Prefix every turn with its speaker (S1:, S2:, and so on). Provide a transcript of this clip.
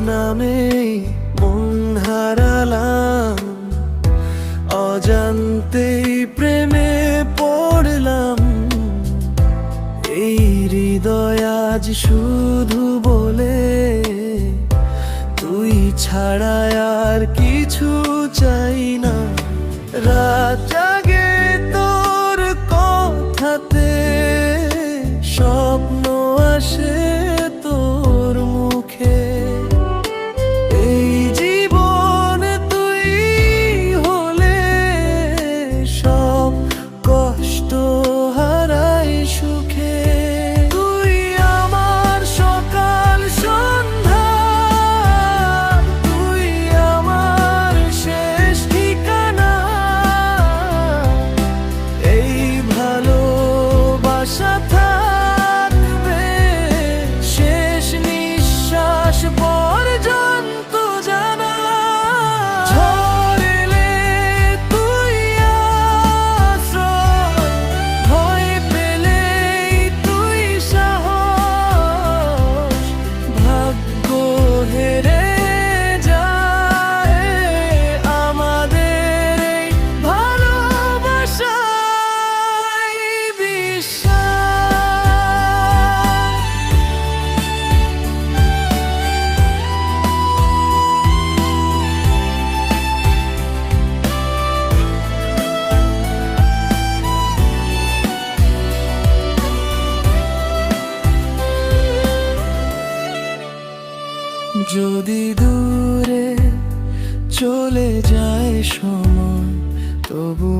S1: নামে মন হারালাম। অজান্তে প্রেমে পড়লাম। এই হৃদয় আজ শুধু বলে, তুই ছাড়া আর কিছু চাই না। রা যদি দূরে চলে যায় সময় তবু